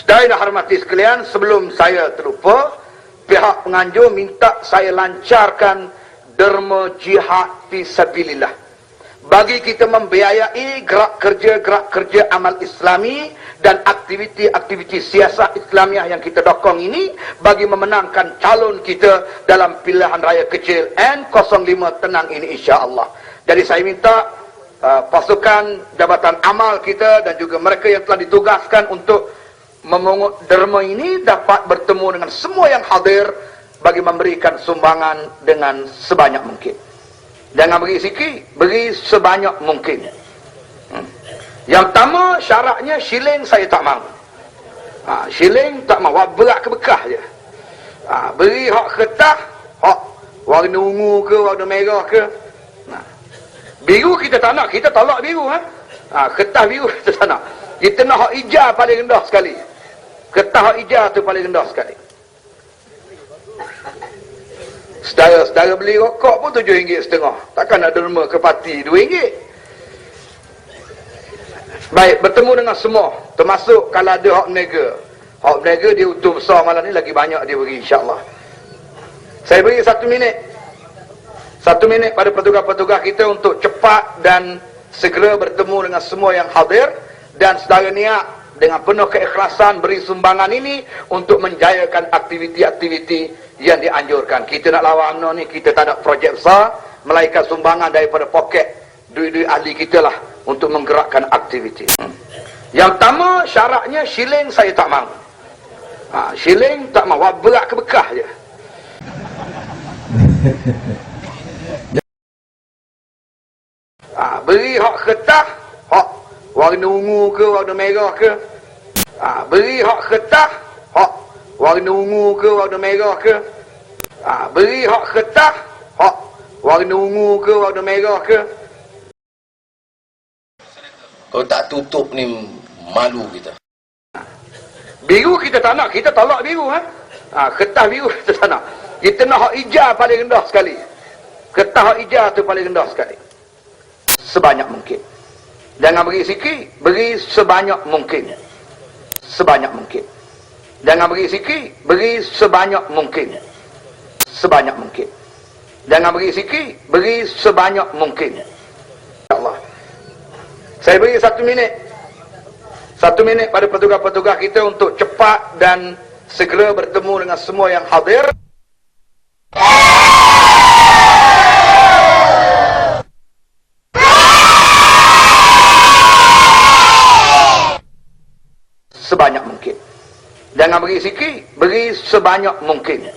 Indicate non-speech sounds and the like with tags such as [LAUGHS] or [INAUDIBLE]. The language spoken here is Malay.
Sedaya hormati sekalian, sebelum saya terlupa, pihak penganjur minta saya lancarkan derma jihad fi sabilillah. Bagi kita membiayai gerak kerja-gerak kerja amal islami dan aktiviti-aktiviti siasat Islamiah yang kita dokong ini bagi memenangkan calon kita dalam pilihan raya kecil N05 tenang ini insya-Allah. Jadi saya minta uh, pasukan jabatan amal kita dan juga mereka yang telah ditugaskan untuk memungut derma ini dapat bertemu dengan semua yang hadir bagi memberikan sumbangan dengan sebanyak mungkin. Jangan beri sikit, beri sebanyak mungkin. Hmm. Yang pertama syaratnya shilling saya tak mahu. Ha, shilling tak mahu, berat ke bekah je. Ha, beri hak kertas, hak warna ungu ke, warna merah ke. Ha. Biru kita tak nak, kita tolak biru. Ha? Ha, kertas biru [LAUGHS] kita tak nak. Kita nak hak hijau paling rendah sekali. Kertas hak hijau tu paling rendah sekali. Sedara-sedara beli rokok pun tujuh ringgit setengah. Takkan nak derma ke parti dua ringgit. Baik, bertemu dengan semua. Termasuk kalau ada hak menega. Hak menega dia utuh besar malam ni lagi banyak dia beri insyaAllah. Saya beri satu minit. Satu minit pada petugas-petugas kita untuk cepat dan segera bertemu dengan semua yang hadir. Dan sedara niat dengan penuh keikhlasan beri sumbangan ini untuk menjayakan aktiviti-aktiviti yang dianjurkan. Kita nak lawan UMNO ni, kita tak ada projek besar, melainkan sumbangan daripada poket duit-duit ahli kita lah untuk menggerakkan aktiviti. Hmm. Yang pertama syaratnya shilling saya tak mahu. Ha, shilling tak mahu, berat ke bekah je. [LAUGHS] Ha, beri hak kertas, hak warna ungu ke, warna merah ke. Ha, beri hak kertas, hak warna ungu ke, warna merah ke. Ha, beri hak kertas, hak warna ungu ke, warna merah ke. Kalau tak tutup ni malu kita. Biru kita tak nak, kita tolak biru. Ha? Ha, kertas biru [LAUGHS] kita tak nak. Kita nak hak hijau paling rendah sekali. Kertas hak hijau tu paling rendah sekali. Sebanyak mungkin. Jangan beri sikit, beri sebanyak mungkin. Sebanyak mungkin. Jangan beri sikit, beri sebanyak mungkin. Sebanyak mungkin. Jangan beri sikit, beri sebanyak mungkin. Allah. Saya beri satu minit. Satu minit pada petugas-petugas kita untuk cepat dan segera bertemu dengan semua yang hadir. Sebanyak mungkin. Jangan beri sikit, beri sebanyak mungkin.